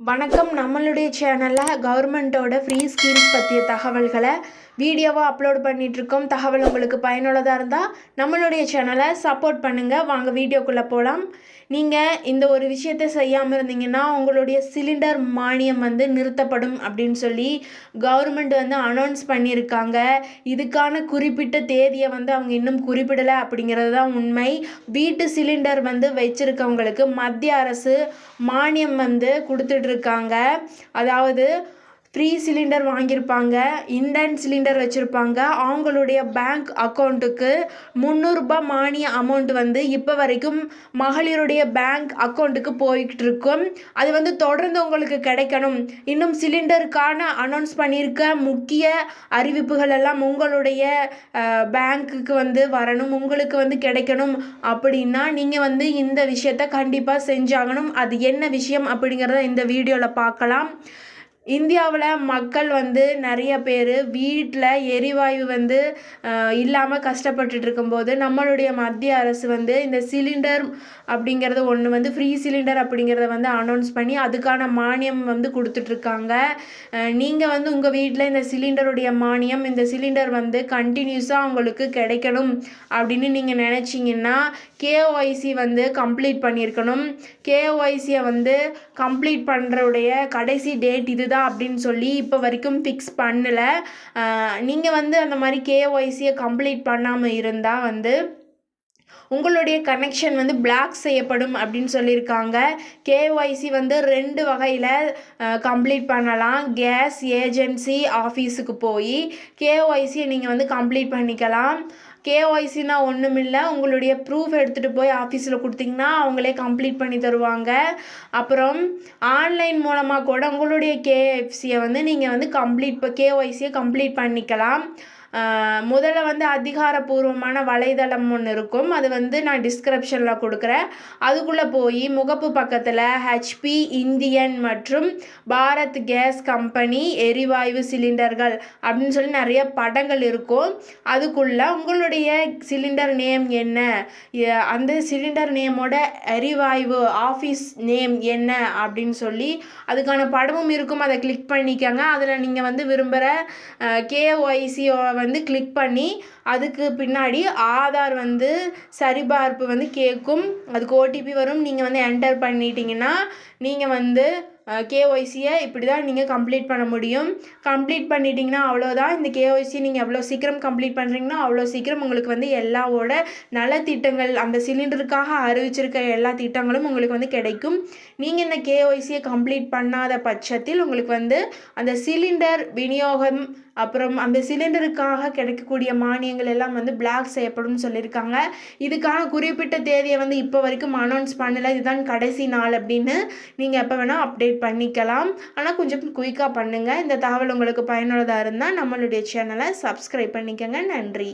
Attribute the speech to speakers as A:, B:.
A: வணக்கம். நம்மளுடைய சேனலில் கவர்மெண்ட்டோட ஃப்ரீ ஸ்கீம்ஸ் பற்றிய தகவல்களை வீடியோவாக அப்லோட் பண்ணிகிட்ருக்கோம் தகவல் உங்களுக்கு பயனுள்ளதாக இருந்தால் நம்மளுடைய சேனலை சப்போர்ட் பண்ணுங்கள் வாங்க வீடியோக்குள்ளே போகலாம் நீங்கள் இந்த ஒரு விஷயத்தை செய்யாமல் இருந்தீங்கன்னா உங்களுடைய சிலிண்டர் மானியம் வந்து நிறுத்தப்படும் அப்படின்னு சொல்லி கவர்மெண்ட் வந்து அனௌன்ஸ் பண்ணியிருக்காங்க. இதுக்கான குறிப்பிட்ட தேதியை வந்து அவங்க இன்னும் குறிப்பிடலை அப்படிங்கிறது தான் உண்மை. வீட்டு சிலிண்டர் வந்து வச்சுருக்கவங்களுக்கு மத்திய அரசு மானியம் வந்து கொடுத்துட்ருக்காங்க அதாவது ஃப்ரீ சிலிண்டர் வாங்கியிருப்பாங்க இண்டேன் சிலிண்டர் வச்சுருப்பாங்க. அவங்களுடைய பேங்க் அக்கௌண்ட்டுக்கு முந்நூறுரூபா மானிய அமௌண்ட் வந்து இப்போ வரைக்கும் மகளிருடைய பேங்க் அக்கௌண்ட்டுக்கு போய்கிட்டு இருக்கும் அது வந்து தொடர்ந்து உங்களுக்கு கிடைக்கணும். இன்னும் சிலிண்டருக்கான அனௌன்ஸ் பண்ணியிருக்க முக்கிய அறிவிப்புகள் எல்லாம் உங்களுடைய பேங்க்குக்கு வந்து வரணும். உங்களுக்கு வந்து கிடைக்கணும் அப்படின்னா நீங்கள் வந்து இந்த விஷயத்த கண்டிப்பாக செஞ்சாகணும். அது என்ன விஷயம் அப்படிங்கிறத இந்த வீடியோவில் பார்க்கலாம். இந்தியாவில் மக்கள் வந்து நிறைய பேர் வீட்டில் எரிவாயு வந்து இல்லாமல் கஷ்டப்பட்டுட்டு இருக்கும்போது நம்மளுடைய மத்திய அரசு வந்து இந்த சிலிண்டர் அப்படிங்கிறது ஒன்று வந்து ஃப்ரீ சிலிண்டர் அப்படிங்கிறத வந்து அனௌன்ஸ் பண்ணி அதுக்கான மானியம் வந்து கொடுத்துட்ருக்காங்க. நீங்கள் வந்து உங்கள் வீட்டில் இந்த சிலிண்டருடைய மானியம் இந்த சிலிண்டர் வந்து கண்டினியூஸாக உங்களுக்கு கிடைக்கணும் அப்படின்னு நீங்கள் நினச்சிங்கன்னா கேஒய்சி வந்து கம்ப்ளீட் பண்ணியிருக்கணும். கேஒய்சியை வந்து கம்ப்ளீட் பண்ணுறவுடைய கடைசி டேட் இது தான் அப்படின்னு சொல்லி இப்போ வரைக்கும் ஃபிக்ஸ் பண்ணலை. நீங்கள் வந்து அந்த மாதிரி கேஒய்சியை கம்ப்ளீட் பண்ணாமல் இருந்தால் வந்து உங்களுடைய கனெக்ஷன் வந்து பிளாக் செய்யப்படும் அப்படின்னு சொல்லியிருக்காங்க. கேஒய்சி வந்து ரெண்டு வகையில் கம்ப்ளீட் பண்ணலாம். கேஸ் ஏஜென்சி ஆஃபீஸுக்கு போய் கேஒய்சியை நீங்கள் வந்து கம்ப்ளீட் பண்ணிக்கலாம். கேஒய்சினா ஒன்றும் இல்லை உங்களுடைய ப்ரூஃப் எடுத்துகிட்டு போய் ஆஃபீஸில் கொடுத்தீங்கன்னா அவங்களே கம்ப்ளீட் பண்ணி தருவாங்க. அப்புறம் ஆன்லைன் மூலமாக கூட உங்களுடைய கேஎஃப்சியை வந்து நீங்கள் வந்து கம்ப்ளீட் இப்போ கேஒய்சியை கம்ப்ளீட் பண்ணிக்கலாம். முதல்ல வந்து அதிகாரப்பூர்வமான வலைதளம் ஒன்று இருக்கும். அது வந்து நான் டிஸ்கிரிப்ஷனில் கொடுக்குறேன். அதுக்குள்ளே போய் முகப்பு பக்கத்தில் ஹெச்பி இந்தியன் மற்றும் பாரத் கேஸ் கம்பெனி எரிவாயு சிலிண்டர்கள் அப்படின்னு சொல்லி நிறைய படங்கள் இருக்கும். அதுக்குள்ளே உங்களுடைய சிலிண்டர் நேம் என்ன? அந்த சிலிண்டர் நேமோட எரிவாயு ஆஃபீஸ் நேம் என்ன அப்படின்னு சொல்லி அதுக்கான படமும் இருக்கும். அதை கிளிக் பண்ணிக்கோங்க. அதில் நீங்கள் வந்து விரும்புகிற கேஒய்சியோ வந்து கிளிக் பண்ணி அதுக்கு பின்னாடி ஆதார் வந்து சரிபார்ப்பு வந்து கேட்கும் அதுக்கு ஓடிபி வரும். நீங்கள் வந்து என்டர் பண்ணிட்டீங்கன்னா நீங்கள் வந்து கேஒய்சியை இப்படி தான் நீங்கள் கம்ப்ளீட் பண்ண முடியும். கம்ப்ளீட் பண்ணிட்டீங்கன்னா அவ்வளோதான் இந்த கேஒய்சி நீங்கள் எவ்வளோ சீக்கிரம் கம்ப்ளீட் பண்ணுறீங்கன்னா அவ்வளோ சீக்கிரம் உங்களுக்கு வந்து எல்லாவோட நலத்திட்டங்கள் அந்த சிலிண்டருக்காக அறிவிச்சிருக்க எல்லா திட்டங்களும் உங்களுக்கு வந்து கிடைக்கும். நீங்கள் இந்த கேஒய்சியை கம்ப்ளீட் பண்ணாத பட்சத்தில் உங்களுக்கு வந்து அந்த சிலிண்டர் விநியோகம் அப்புறம் அந்த சிலிண்டருக்காக கிடைக்கக்கூடிய மானியங்கள் எல்லாம் வந்து பிளாக் செய்யப்படும் சொல்லியிருக்காங்க. இதுக்கான குறிப்பிட்ட தேதியை வந்து இப்போ வரைக்கும் அனௌன்ஸ் பண்ணலை. இதுதான் கடைசி நாள் அப்படின்னு நீங்கள் எப்போ வேணால் அப்டேட் பண்ணிக்கலாம். ஆனால் கொஞ்சம் குயிக்காக பண்ணுங்கள் இந்த தகவல் உங்களுக்கு பயனுள்ளதாக இருந்தால் நம்மளுடைய சேனலை சப்ஸ்கிரைப் பண்ணிக்கோங்க. நன்றி.